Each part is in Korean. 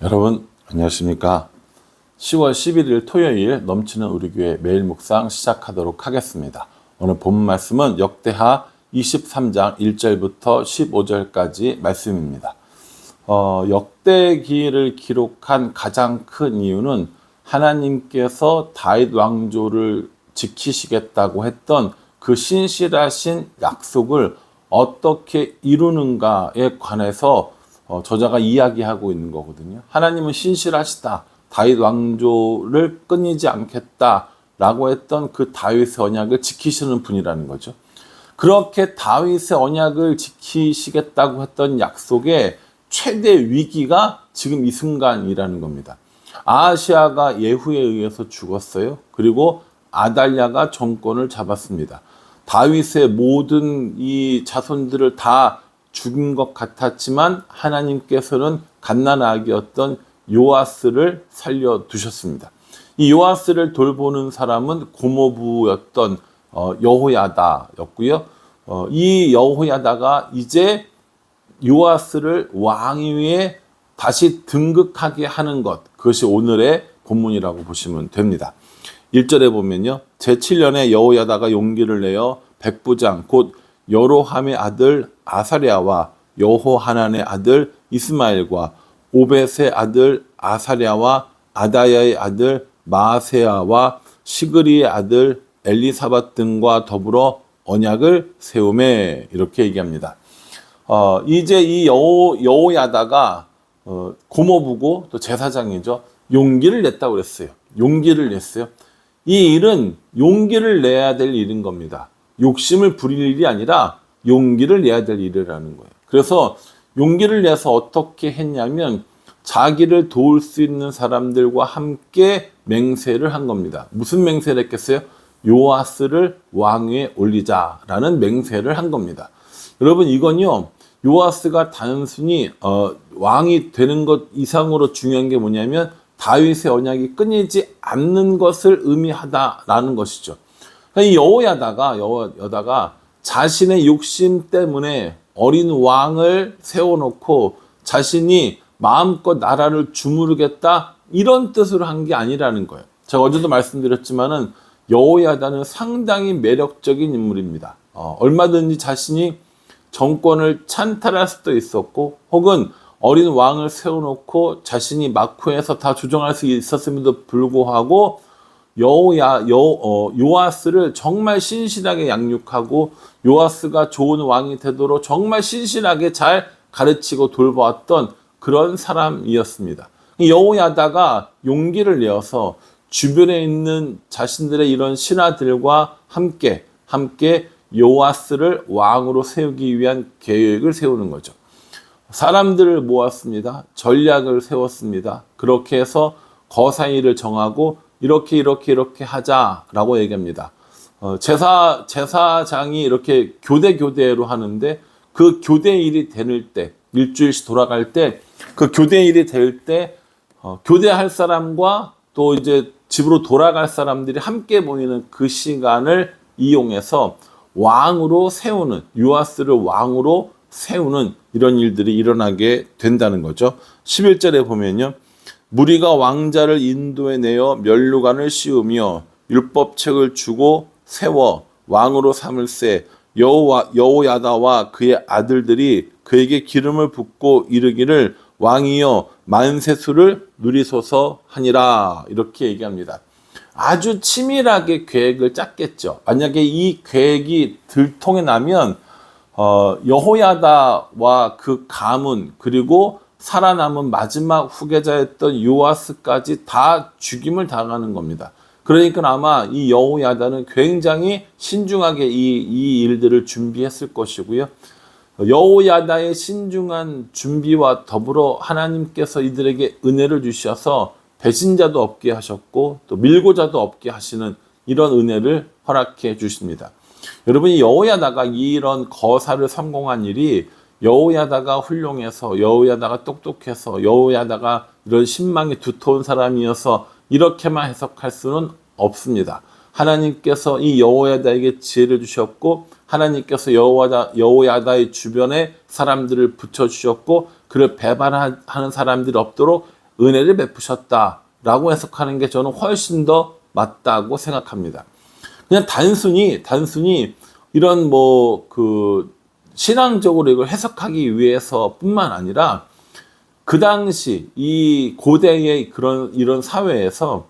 여러분 안녕하십니까? 10월 11일 토요일 넘치는 우리 교회 매일 묵상 시작하도록 하겠습니다. 오늘 본 말씀은 역대하 23장 1절부터 15절까지 말씀입니다. 어, 역대기를 기록한 가장 큰 이유는 하나님께서 다윗 왕조를 지키시겠다고 했던 그 신실하신 약속을 어떻게 이루는가에 관해서 어, 저자가 이야기하고 있는 거거든요. 하나님은 신실하시다. 다윗 왕조를 끊이지 않겠다라고 했던 그 다윗의 언약을 지키시는 분이라는 거죠. 그렇게 다윗의 언약을 지키시겠다고 했던 약속의 최대 위기가 지금 이 순간이라는 겁니다. 아시아가 예후에 의해서 죽었어요. 그리고 아달랴가 정권을 잡았습니다. 다윗의 모든 이 자손들을 다 죽인 것 같았지만 하나님께서는 갓난아기였던 요아스를 살려 두셨습니다. 이 요아스를 돌보는 사람은 고모부였던 어, 여호야다였고요. 어, 이 여호야다가 이제 요아스를 왕위에 다시 등극하게 하는 것 그것이 오늘의 본문이라고 보시면 됩니다. 1절에 보면요. 제7년에 여호야다가 용기를 내어 백부장 곧 여로함의 아들 아사랴와 여호하난의 아들 이스마엘과 오벳의 아들 아사랴와 아다야의 아들 마세야와 시그리의 아들 엘리사밧 등과 더불어 언약을 세우매 이렇게 얘기합니다. 어, 이제 이 여호, 여호야다가 어, 고모부고 또 제사장이죠. 용기를 냈다고 그랬어요. 용기를 냈어요. 이 일은 용기를 내야 될 일인 겁니다. 욕심을 부릴 일이 아니라 용기를 내야 될 일이라는 거예요. 그래서 용기를 내서 어떻게 했냐면 자기를 도울 수 있는 사람들과 함께 맹세를 한 겁니다. 무슨 맹세를 했겠어요? 요아스를 왕위에 올리자라는 맹세를 한 겁니다. 여러분 이건요 요아스가 단순히 어, 왕이 되는 것 이상으로 중요한 게 뭐냐면 다윗의 언약이 끊이지 않는 것을 의미하다라는 것이죠. 이 여호야다가 여호야다가 자신의 욕심 때문에 어린 왕을 세워놓고 자신이 마음껏 나라를 주무르겠다 이런 뜻으로 한 게 아니라는 거예요. 제가 어제도 말씀드렸지만은 여호야다는 상당히 매력적인 인물입니다. 어, 얼마든지 자신이 정권을 찬탈할 수도 있었고 혹은 어린 왕을 세워놓고 자신이 막후에서 다 조정할 수 있었음에도 불구하고 여호야 여 어, 요아스를 정말 신실하게 양육하고 요아스가 좋은 왕이 되도록 정말 신실하게 잘 가르치고 돌보았던 그런 사람이었습니다. 여호야다가 용기를 내어서 주변에 있는 자신들의 이런 신하들과 함께 함께 요아스를 왕으로 세우기 위한 계획을 세우는 거죠. 사람들을 모았습니다. 전략을 세웠습니다. 그렇게 해서 거사일을 정하고 이렇게 이렇게 이렇게 하자라고 얘기합니다. 어, 제사 제사장이 이렇게 교대 교대로 하는데 그 교대일이 되는 때 일주일씩 돌아갈 때 그 교대일이 될때 어, 교대할 사람과 또 이제 집으로 돌아갈 사람들이 함께 모이는 그 시간을 이용해서 왕으로 세우는 유아스를 왕으로 세우는 이런 일들이 일어나게 된다는 거죠. 11절에 보면요. 무리가 왕자를 인도에 내어 멸류관을 씌우며 율법책을 주고 세워 왕으로 삼을세 여호와 여호야다와 그의 아들들이 그에게 기름을 붓고 이르기를 왕이여 만세수를 누리소서 하니라 이렇게 얘기합니다. 아주 치밀하게 계획을 짰겠죠. 만약에 이 계획이 들통에 나면 어, 여호야다와 그 가문 그리고 살아남은 마지막 후계자였던 요아스까지 다 죽임을 당하는 겁니다. 그러니까 아마 이 여호야다는 굉장히 신중하게 이, 이 일들을 준비했을 것이고요. 여호야다의 신중한 준비와 더불어 하나님께서 이들에게 은혜를 주셔서 배신자도 없게 하셨고 또 밀고자도 없게 하시는 이런 은혜를 허락해 주십니다. 여러분이 여호야다가 이런 거사를 성공한 일이 여호야다가 훌륭해서 여호야다가 똑똑해서 여호야다가 이런 신망이 두터운 사람이어서 이렇게만 해석할 수는 없습니다. 하나님께서 이 여호야다에게 지혜를 주셨고 하나님께서 여호야다 여호야다의 주변에 사람들을 붙여 주셨고 그를 배반하는 사람들이 없도록 은혜를 베푸셨다라고 해석하는 게 저는 훨씬 더 맞다고 생각합니다. 그냥 단순히 단순히 이런 뭐그 신앙적으로 이걸 해석하기 위해서뿐만 아니라 그 당시 이 고대의 그런 이런 사회에서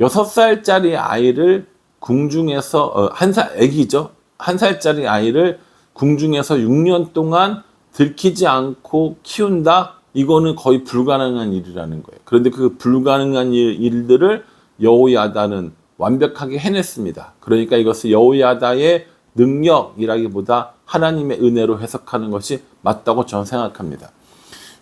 여섯 살짜리 아이를 궁중에서 어, 한살 아기죠 한 살짜리 아이를 궁중에서 6년 동안 들키지 않고 키운다 이거는 거의 불가능한 일이라는 거예요. 그런데 그 불가능한 일, 일들을 여호야다는 완벽하게 해냈습니다. 그러니까 이것을 여호야다의 능력이라기보다 하나님의 은혜로 해석하는 것이 맞다고 저는 생각합니다.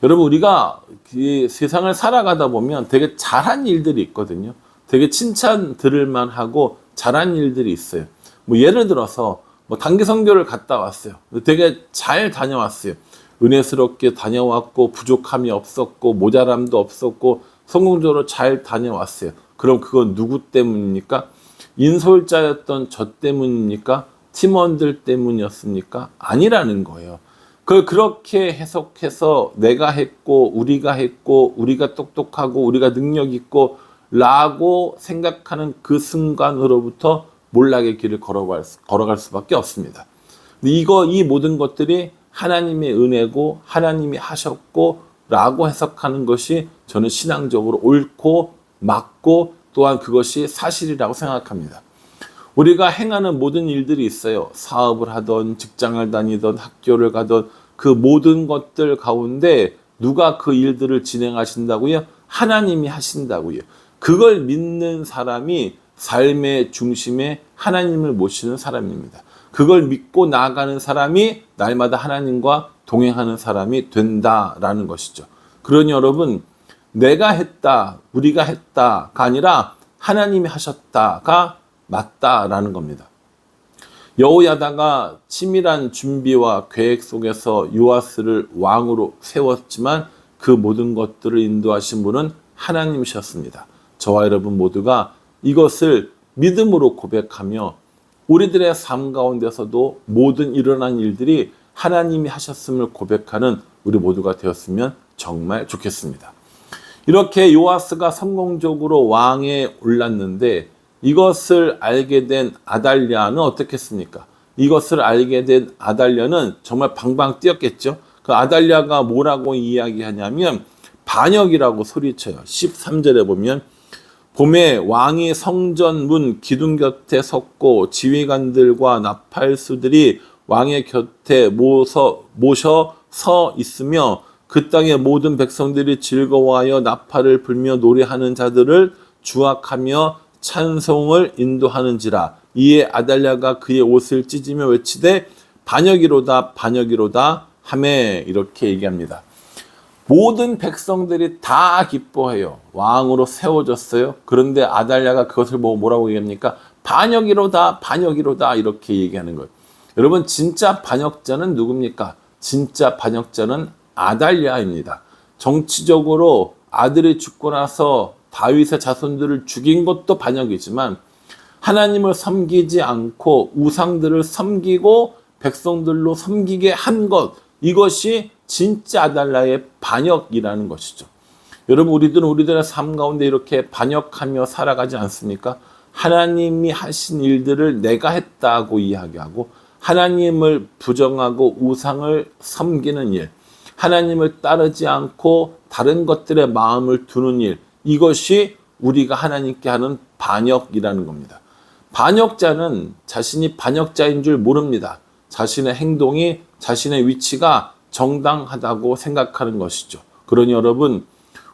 여러분 우리가 이 세상을 살아가다 보면 되게 잘한 일들이 있거든요. 되게 칭찬 들을 만하고 잘한 일들이 있어요. 뭐 예를 들어서 뭐 단기 선교를 갔다 왔어요. 되게 잘 다녀왔어요. 은혜스럽게 다녀왔고 부족함이 없었고 모자람도 없었고 성공적으로 잘 다녀왔어요. 그럼 그건 누구 때문입니까? 인솔자였던 저 때문입니까? 팀원들 때문이었습니까? 아니라는 거예요. 그걸 그렇게 해석해서 내가 했고 우리가 했고 우리가 똑똑하고 우리가 능력 있고 라고 생각하는 그 순간으로부터 몰락의 길을 걸어갈, 수- 걸어갈 수밖에 없습니다. 이거 이 모든 것들이 하나님의 은혜고 하나님이 하셨고 라고 해석하는 것이 저는 신앙적으로 옳고 맞고 또한 그것이 사실이라고 생각합니다. 우리가 행하는 모든 일들이 있어요. 사업을 하던 직장을 다니던 학교를 가던 그 모든 것들 가운데 누가 그 일들을 진행하신다고요? 하나님이 하신다고요. 그걸 믿는 사람이 삶의 중심에 하나님을 모시는 사람입니다. 그걸 믿고 나아가는 사람이 날마다 하나님과 동행하는 사람이 된다라는 것이죠. 그러니 여러분, 내가 했다, 우리가 했다가 아니라 하나님이 하셨다가 맞다라는 겁니다. 여호야다가 치밀한 준비와 계획 속에서 요아스를 왕으로 세웠지만 그 모든 것들을 인도하신 분은 하나님이셨습니다. 저와 여러분 모두가 이것을 믿음으로 고백하며 우리들의 삶 가운데서도 모든 일어난 일들이 하나님이 하셨음을 고백하는 우리 모두가 되었으면 정말 좋겠습니다. 이렇게 요아스가 성공적으로 왕에 올랐는데 이것을 알게 된 아달랴는 어떻겠습니까? 이것을 알게 된 아달랴는 정말 방방 뛰었겠죠. 그 아달랴가 뭐라고 이야기하냐면 반역이라고 소리쳐요. 13절에 보면 봄에 왕이 성전 문 기둥 곁에 섰고 지휘관들과 나팔수들이 왕의 곁에 모서, 모셔 서 있으며 그 땅의 모든 백성들이 즐거워하여 나팔을 불며 노래하는 자들을 주악하며 찬송을 인도하는지라 이에 아달랴가 그의 옷을 찢으며 외치되 반역이로다 반역이로다 하매 이렇게 얘기합니다. 모든 백성들이 다 기뻐해요. 왕으로 세워졌어요. 그런데 아달랴가 그것을 보고 뭐라고 얘기합니까? 반역이로다, 반역이로다 이렇게 얘기하는 거예요. 여러분 진짜 반역자는 누굽니까? 진짜 반역자는 아달랴입니다. 정치적으로 아들이 죽고 나서 다윗의 자손들을 죽인 것도 반역이지만 하나님을 섬기지 않고 우상들을 섬기고 백성들로 섬기게 한 것 이것이 진짜 아달라의 반역이라는 것이죠. 여러분 우리들은 우리들의 삶 가운데 이렇게 반역하며 살아가지 않습니까? 하나님이 하신 일들을 내가 했다고 이야기하고 하나님을 부정하고 우상을 섬기는 일, 하나님을 따르지 않고 다른 것들에 마음을 두는 일, 이것이 우리가 하나님께 하는 반역이라는 겁니다. 반역자는 자신이 반역자인 줄 모릅니다. 자신의 행동이 자신의 위치가 정당하다고 생각하는 것이죠. 그러니 여러분,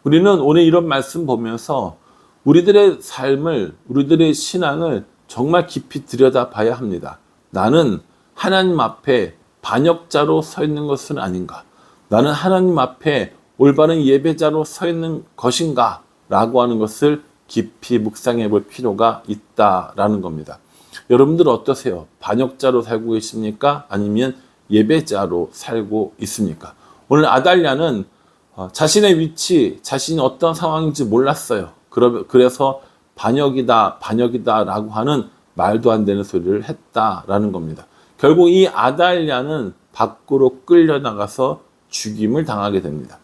우리는 오늘 이런 말씀 보면서 우리들의 삶을, 우리들의 신앙을 정말 깊이 들여다 봐야 합니다. 나는 하나님 앞에 반역자로 서 있는 것은 아닌가? 나는 하나님 앞에 올바른 예배자로 서 있는 것인가? 라고 하는 것을 깊이 묵상해 볼 필요가 있다라는 겁니다. 여러분들 어떠세요? 반역자로 살고 계십니까? 아니면 예배자로 살고 있습니까? 오늘 아달랴는 어, 자신의 위치, 자신이 어떤 상황인지 몰랐어요. 그래서 반역이다, 반역이다 라고 하는 말도 안 되는 소리를 했다라는 겁니다. 결국 이 아달랴는 밖으로 끌려나가서 죽임을 당하게 됩니다.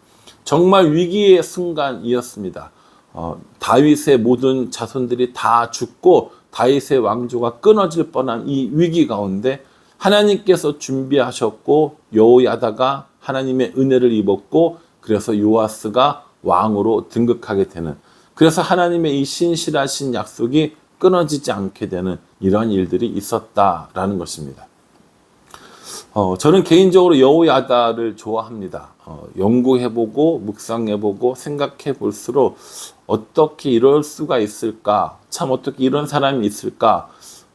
정말 위기의 순간이었습니다. 어, 다윗의 모든 자손들이 다 죽고 다윗의 왕조가 끊어질 뻔한 이 위기 가운데 하나님께서 준비하셨고 여호야다가 하나님의 은혜를 입었고 그래서 요아스가 왕으로 등극하게 되는 그래서 하나님의 이 신실하신 약속이 끊어지지 않게 되는 이런 일들이 있었다라는 것입니다. 어, 저는 개인적으로 여호야다를 좋아합니다. 어, 연구해보고 묵상해보고 생각해 볼수록 어떻게 이럴 수가 있을까? 참 어떻게 이런 사람이 있을까?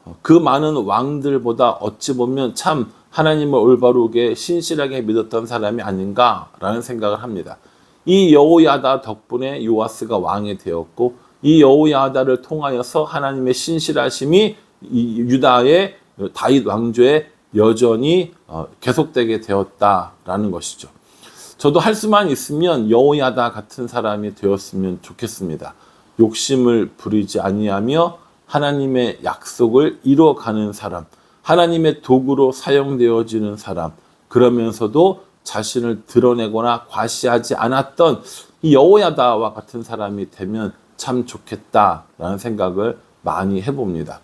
어, 그 많은 왕들보다 어찌 보면 참 하나님을 올바르게 신실하게 믿었던 사람이 아닌가라는 생각을 합니다. 이 여호야다 덕분에 요아스가 왕이 되었고 이 여호야다를 통하여서 하나님의 신실하심이 이 유다의 다윗 왕조에 여전히 어, 계속되게 되었다라는 것이죠. 저도 할 수만 있으면 여호야다 같은 사람이 되었으면 좋겠습니다. 욕심을 부리지 아니하며 하나님의 약속을 이루어가는 사람, 하나님의 도구로 사용되어지는 사람, 그러면서도 자신을 드러내거나 과시하지 않았던 이 여호야다와 같은 사람이 되면 참 좋겠다라는 생각을 많이 해봅니다.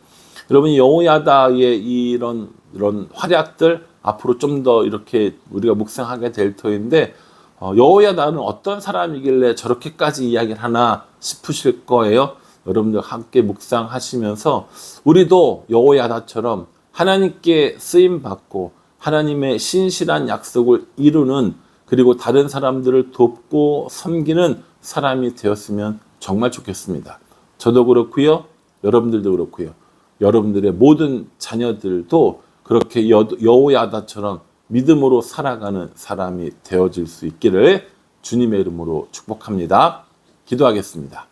여러분 여호야다의 이런 이런 활약들 앞으로 좀 더 이렇게 우리가 묵상하게 될 터인데 어, 여호야다는 어떤 사람이길래 저렇게까지 이야기를 하나 싶으실 거예요. 여러분들 함께 묵상하시면서 우리도 여호야다처럼 하나님께 쓰임 받고 하나님의 신실한 약속을 이루는 그리고 다른 사람들을 돕고 섬기는 사람이 되었으면 정말 좋겠습니다. 저도 그렇고요. 여러분들도 그렇고요. 여러분들의 모든 자녀들도 그렇게 여, 여호야다처럼 믿음으로 살아가는 사람이 되어질 수 있기를 주님의 이름으로 축복합니다. 기도하겠습니다.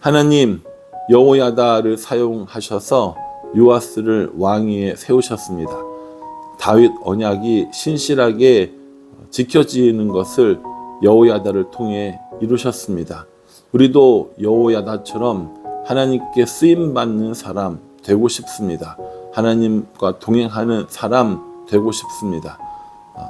하나님 여호야다를 사용하셔서 요아스를 왕위에 세우셨습니다. 다윗 언약이 신실하게 지켜지는 것을 여호야다를 통해 이루셨습니다. 우리도 여호야다처럼 하나님께 쓰임 받는 사람 되고 싶습니다. 하나님과 동행하는 사람 되고 싶습니다.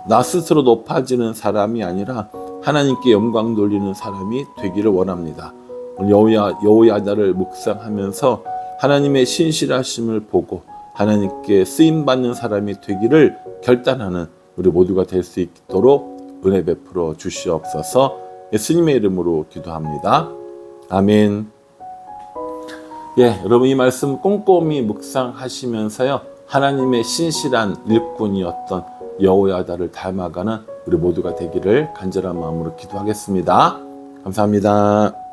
나 스스로 높아지는 사람이 아니라 하나님께 영광 돌리는 사람이 되기를 원합니다. 여호야 여호야다를 묵상하면서 하나님의 신실하심을 보고 하나님께 쓰임 받는 사람이 되기를 결단하는 우리 모두가 될 수 있도록 은혜 베풀어 주시옵소서. 예수님의 이름으로 기도합니다. 아멘. 예, 여러분 이 말씀 꼼꼼히 묵상하시면서요. 하나님의 신실한 일꾼이었던 여호야다를 닮아가는 우리 모두가 되기를 간절한 마음으로 기도하겠습니다. 감사합니다.